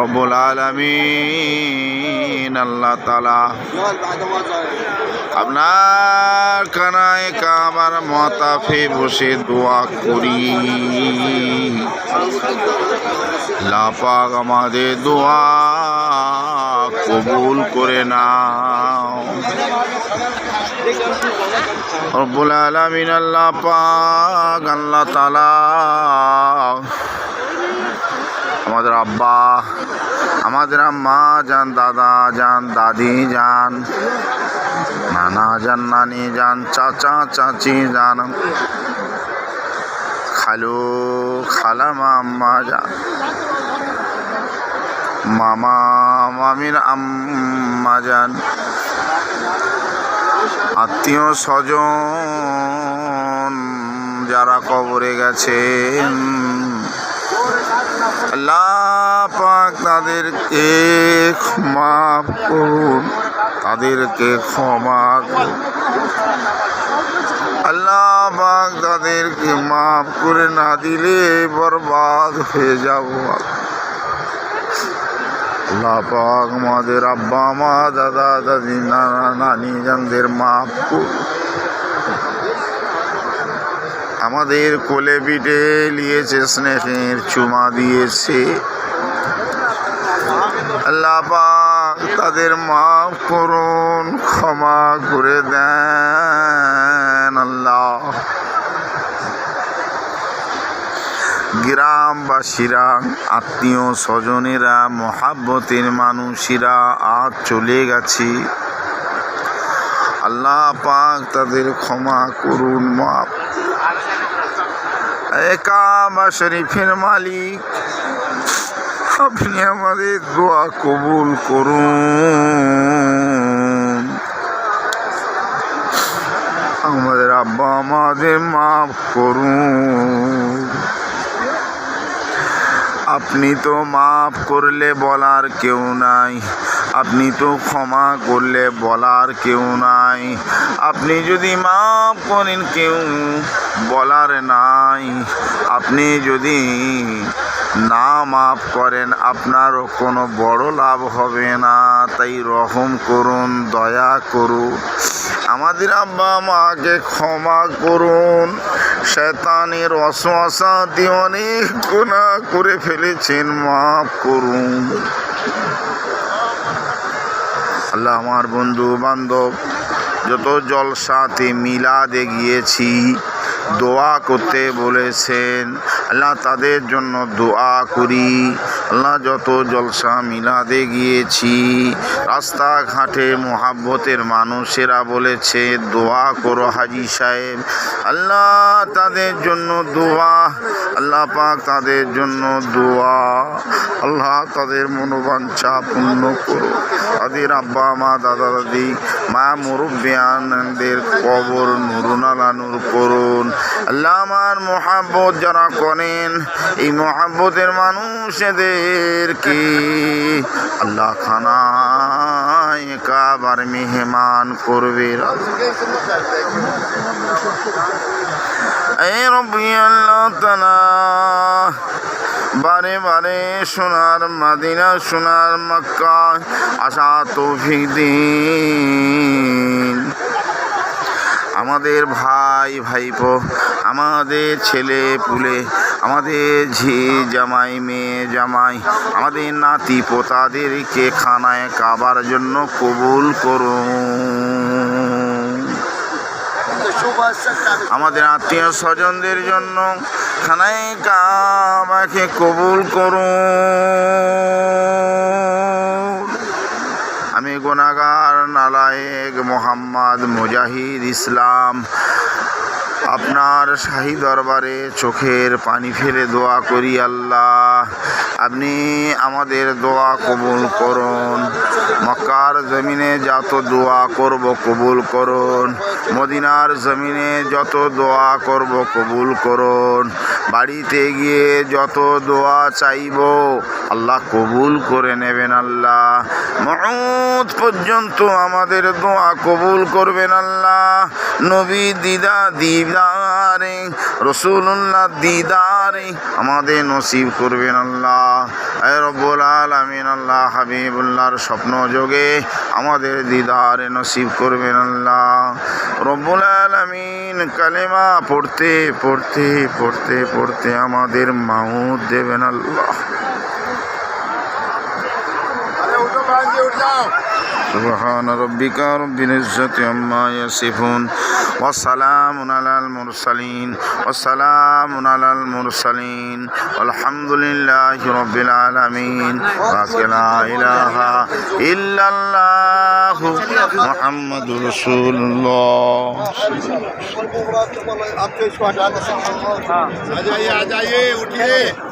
রব্বুল আলমিন, আল্লাহ তালা আপনার কানায় কামার মতাফে বসে দোয়া করি। লাপাক আমাদের দোয়া কবুল করে নাও। রব্বুল আলমিন, আল্লাহ পাক, আল্লাহ তালা আমাদের আব্বা, আমাদের আম্মা, যান দাদা, যান দাদি, যান নানা, যান নানি, যান চাচা, চাচি, যান খালু, খালামা, আম্মা, যান মামা, মামির আম্মা, যান আত্মীয় স্বজন যারা কবরে গেছেন পাক তাদেরকে মাফ করুন। তাদেরকে ক্ষমা করুন। আল্লাহ পাক তাদেরকে মাফ করে না দিলে বরবাদ হয়ে যাব আল্লাহ পাক আমাদের আব্বা, মা, দাদা, দাদি, নানা, নানি, জানদের মাফ করুন। আমাদের কোলে পিঠে নিয়েছে স্নেহের চুমা দিয়েছে। আল্লাহ তাদের মাফ করুন, ক্ষমা করে দেন আল্লাহ। গ্রামবাসীরা, আত্মীয় স্বজনেরা, মহাব্বতের মানুষেরা আজ চলে গেছে। আল্লাহ পাক তাদের ক্ষমা করুন, মাফ একাবা শরীফের মালিক, আপনি আমাদের দোয়া কবুল করুন। আমাদের আব্বা, আমাদের মাফ করুন। আপনি তো মাফ করলে বলার কেউ নাই। আপনি তো ক্ষমা করলে বলার কেউ নাই। আপনি যদি মাফ করেন কেউ, বলার নাই। আপনি যদি না মাফ করেন, আপনারও কোনো বড় লাভ হবে না। তাই রহম করুন, দয়া করুন। আমাদের আব্বা মাকে ক্ষমা করুন। অসহসা দিয়ে অনেক গুণা করে ফেলেছেন, মাফ করুন। আল্লাহ আমার বন্ধু বান্ধব যত জলসাতে মিলাদে গিয়েছি দোয়া করতে বলেছেন আল্লাহ তাদের জন্য দোয়া করি। আল্লাহ যত জলসা মিলাদে গিয়েছি, রাস্তাঘাটে মোহাব্বতের মানুষেরা বলেছে, দোয়া করো হাজি সাহেব। আল্লাহ তাদের জন্য দোয়া, আল্লাহ পাক তাদের জন্য দোয়া, আল্লাহ তাদের মনোবাঞ্ছা পূর্ণ করো তাদের আব্বা, মা, দাদা, দাদি মা মুরব্বিয়ানদের কবর নুরুনালা নূর করুন। আল্লাহ আমার মহাব্বত যারা করেন, এই মোহাব্বতের মানুষদেরকে আল্লাহ খানায় কাবার মেহমান করবে। এ রব্বি আল্লাহ তালা বারে বারে সোনার মাদিনা, সোনার মক্কা, আশা দিন। আমাদের ভাই, ভাইপো, আমাদের ছেলে পুলে, আমাদের ঝি জামাই, মেয়ে জামাই, আমাদের নাতি পোতাদেরকে খানায় কাবার জন্য কবুল করুন। আমাদের আত্মীয় স্বজনদের জন্য খানায় কাবাকে কবুল করুন আমি গোনাগার নালায়েক মোহাম্মদ মুজাহিদ ইসলাম। আপনার শাহী দরবারে চোখের পানি ফেলে দোয়া করি আল্লাহ। আপনি আমাদের দোয়া কবুল করুন। মক্কার জমিনে যত দোয়া করব কবুল করুন। মদিনার জমিনে যত দোয়া করব কবুল করুন। বাড়িতে গিয়ে যত দোয়া চাইব, আল্লাহ কবুল করে নেবেন আল্লাহ। মউত পর্যন্ত আমাদের দোয়া কবুল করবেন আল্লাহ। নবী দিদা দিদা দিদারে রসুল্লাহ দিদারে আমাদের নসিব করবেন আল্লাহ। রব্বুল আলমিন, আল্লাহ হাবিবুল্লাহর স্বপ্ন যোগে আমাদের দিদারে নসিব করবেন আল্লাহ। রব্বুল আলমিন কালেমা পড়তে পড়তে পড়তে পড়তে আমাদের মাউ দেবেন আল্লাহ। سبحان ربك رب العزة عما يصفون والسلام على المرسلين والسلام على المرسلين والحمد لله رب العالمين لا إله إلا الله محمد رسول الله آجائے آجائے اٹھئے